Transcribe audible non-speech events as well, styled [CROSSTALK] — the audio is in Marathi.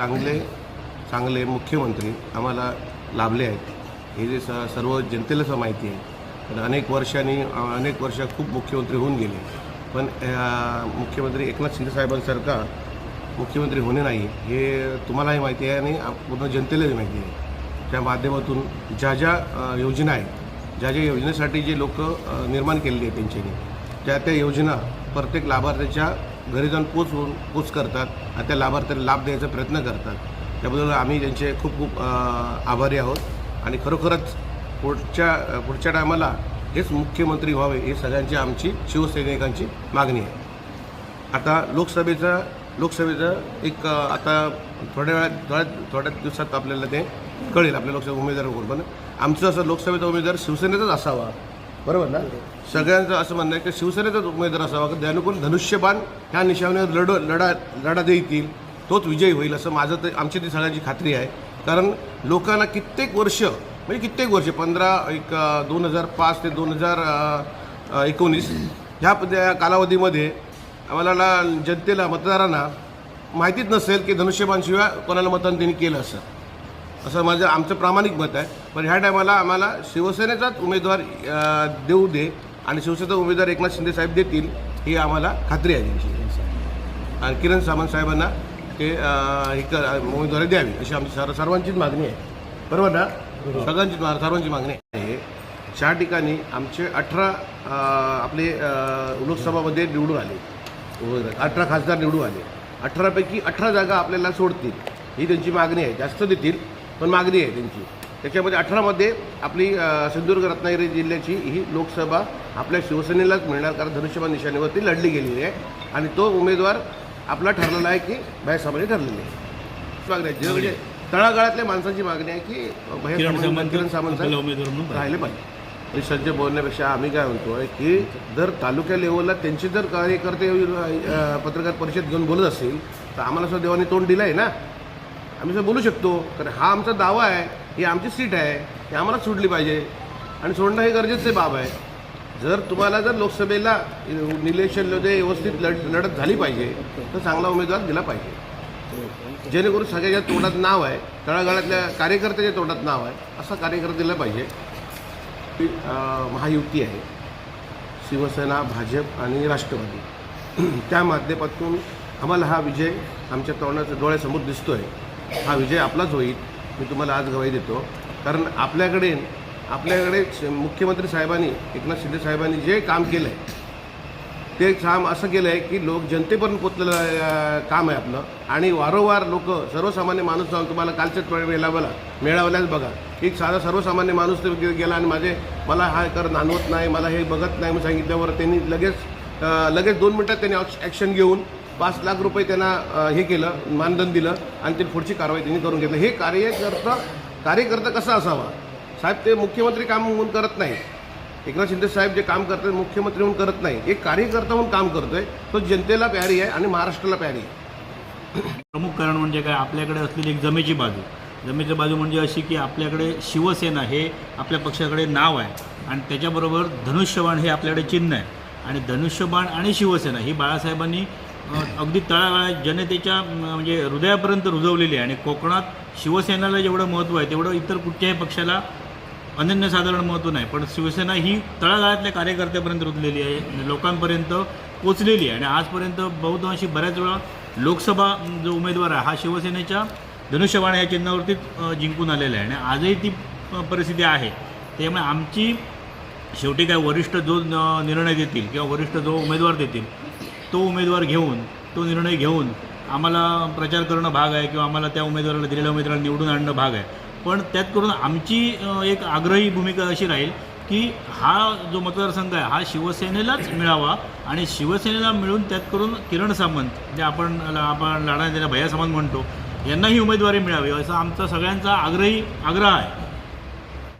चांगले चांगले मुख्यमंत्री आम्हाला लाभले आहेत. हे जे स सर्व जनतेला स माहिती आहे तर अनेक वर्षांनी अनेक वर्ष खूप मुख्यमंत्री होऊन गेले. पण मुख्यमंत्री एकनाथ शिंदे साहेबांसारखा मुख्यमंत्री होणे नाही हे तुम्हालाही माहिती आहे आणि पूर्ण जनतेलाही माहिती आहे. त्या माध्यमातून ज्या ज्या योजना आहेत ज्या ज्या योजनेसाठी जे लोक निर्माण केलेली आहे त्यांच्यानी त्या त्या योजना प्रत्येक लाभार्थ्याच्या घरी जाऊन पोचवून पोच करतात आणि त्या लाभार्थ्यांना लाभ द्यायचा प्रयत्न करतात. त्याबद्दल आम्ही त्यांचे खूप खूप आभारी आहोत. आणि खरोखरच पुढच्या पुढच्या टायमाला हेच मुख्यमंत्री व्हावे ही सगळ्यांची आमची शिवसैनिकांची मागणी आहे. आता लोकसभेचा लोकसभेचं एक आता थोड्या वेळात थोड्या थोड्या दिवसात आपल्याला ते कळेल आपल्या लोकसभा उमेदवार कोण पण आमचं असं लोकसभेचा उमेदवार शिवसेनेचाच असावा. बरोबर ना? सगळ्यांचं असं म्हणणं आहे की शिवसेनेचाच उमेदवार असावा की ज्यानुकून धनुष्यबाण ह्या निशाण्यावर लढ लढा लढा देतील तोच विजयी होईल असं माझं तर आमची ती सगळ्यांची खात्री आहे. कारण लोकांना कित्येक वर्ष म्हणजे कित्येक वर्ष पंधरा एक दोन हजार पाच ते दोन हजार एकोणीस ह्या कालावधीमध्ये आम्हाला जनतेला मतदारांना माहितीच नसेल की धनुष्यबाणशिवाय कोणाला मतदान त्यांनी केलं असं. असं माझं आमचं प्रामाणिक मत आहे. पण ह्या टायमाला आम्हाला शिवसेनेचाच उमेदवार देऊ दे आणि शिवसेनेचा उमेदवार एकनाथ शिंदे साहेब देतील ही आम्हाला खात्री आहे. त्यांची आणि किरण सामंत साहेबांना ते हे उमेदवारी द्यावी अशी आमची सर्व सर्वांचीच मागणी आहे. बरोबर ना? सगळ्यांचीच मा- सर्वांची मागणी आहे. चार ठिकाणी आमचे अठरा आपले लोकसभामध्ये निवडून आले. अठरा खासदार निवडून आले. अठरापैकी अठरा जागा आपल्याला सोडतील. ही त्यांची मागणी आहे. जास्त देतील. पण मागणी आहे त्यांची. त्याच्यामध्ये अठरामध्ये आपली सिंधुदुर्ग रत्नागिरी जिल्ह्याची ही लोकसभा आपल्या शिवसेनेलाच मिळणार कारण धनुष्यबाण निशाणीवरती लढली गेलेली आहे. आणि तो उमेदवार आपला ठरलेला आहे की भैयासाहेबांनी ठरलेली आहे. मागणी आहे. म्हणजे तळागाळातल्या माणसांची मागणी आहे की भैया किरण सामंत राहिले पाहिजे. आणि सज्ज बोलण्यापेक्षा आम्ही काय म्हणतोय की जर तालुक्या लेवलला त्यांचे जर कार्यकर्ते पत्रकार परिषद घेऊन बोलत असतील तर आम्हाला सुद्धा देवाने तोंड दिलं आहे ना. आम्ही जर बोलू शकतो कारण हा आमचा दावा आहे ही आमची सीट आहे ही आम्हाला सोडली पाहिजे. आणि सोडणं हे गरजेचे बाब आहे. जर तुम्हाला जर लोकसभेला इलेक्शनमध्ये व्यवस्थित लढ लढत झाली पाहिजे तर चांगला उमेदवार दिला पाहिजे. जेणेकरून सगळ्याच्या तोंडात नाव आहे तळागाळातल्या कार्यकर्त्याच्या तोंडात नाव आहे असा कार्यकर्ता दिला पाहिजे. महायुती आहे. शिवसेना भाजप आणि राष्ट्रवादी. [CLEARS THROAT] त्या माध्यमातून आम्हाला हा विजय आमच्या तोंडाच्या डोळ्यासमोर दिसतो आहे हा विजय आपलाच होईल. मी तुम्हाला आज गवाही देतो. कारण आपल्याकडे आपल्याकडे मुख्यमंत्री साहेबांनी एकनाथ शिंदे साहेबांनी जे काम केलं आहे ते काम असं केलं आहे की लोक जनतेपर्यंत पोचलेलं काम आहे आपलं. आणि वारंवार लोक सर्वसामान्य माणूस जाऊन तुम्हाला कालच्याच मेळाव्याला मेळावल्याच बघा. एक साधा सर्वसामान्य माणूस ते गेला आणि माझे मला हा कर नांदवत नाही मला हे बघत नाही मी सांगितल्यावर त्यांनी लगेच लगेच दोन मिनटात त्यांनी ॲक्शन घेऊन पाच लाख रुपये त्यांना हे केलं मानधन दिलं आणि ते पुढची कारवाई त्यांनी करून घेतली. हे कार्यकर्ता कार्यकर्ता कसा असावा? साहेब ते मुख्यमंत्री काम म्हणून करत नाही. एकनाथ शिंदे साहेब जे काम करतात मुख्यमंत्री म्हणून करत नाही. एक कार्यकर्ता म्हणून काम करतोय तो जनतेला प्यारी आहे आणि महाराष्ट्राला प्यारी आहे. प्रमुख कारण म्हणजे काय? आपल्याकडे असलेली एक जमेची बाजू. जमेची बाजू म्हणजे अशी की आपल्याकडे शिवसेना हे आपल्या पक्षाकडे नाव आहे आणि त्याच्याबरोबर धनुष्यबाण हे आपल्याकडे चिन्ह आहे. आणि धनुष्यबाण आणि शिवसेना ही बाळासाहेबांनी अगदी तळागाळात जनतेच्या म्हणजे हृदयापर्यंत रुजवलेली आहे. आणि कोकणात शिवसेनेला जेवढं महत्त्व आहे तेवढं इतर कुठच्याही पक्षाला अनन्यसाधारण महत्त्व नाही. पण शिवसेना ही तळागाळातल्या कार्यकर्त्यापर्यंत रुजलेली आहे लोकांपर्यंत पोचलेली आहे. आणि आजपर्यंत बहुतांशी बऱ्याच वेळा लोकसभा जो उमेदवार आहे हा शिवसेनेच्या धनुष्यबाण या चिन्हावरतीच जिंकून आलेला आहे. आणि आजही ती परिस्थिती आहे. त्यामुळे आमची शेवटी काय वरिष्ठ जो निर्णय देतील किंवा वरिष्ठ जो उमेदवार देतील तो उमेदवार घेऊन तो निर्णय घेऊन आम्हाला प्रचार करणं भाग आहे किंवा आम्हाला त्या उमेदवाराला दिलेल्या उमेदवाराला निवडून आणणं भाग आहे. पण त्यात करून आमची एक आग्रही भूमिका अशी राहील की हा जो मतदारसंघ आहे हा शिवसेनेलाच मिळावा आणि शिवसेनेला मिळून त्यात करून किरण सामंत जे आपण आपण लढा भैया सामंत म्हणतो यांनाही उमेदवारी मिळावी असा आमचा सगळ्यांचा आग्रही आग्रह आहे.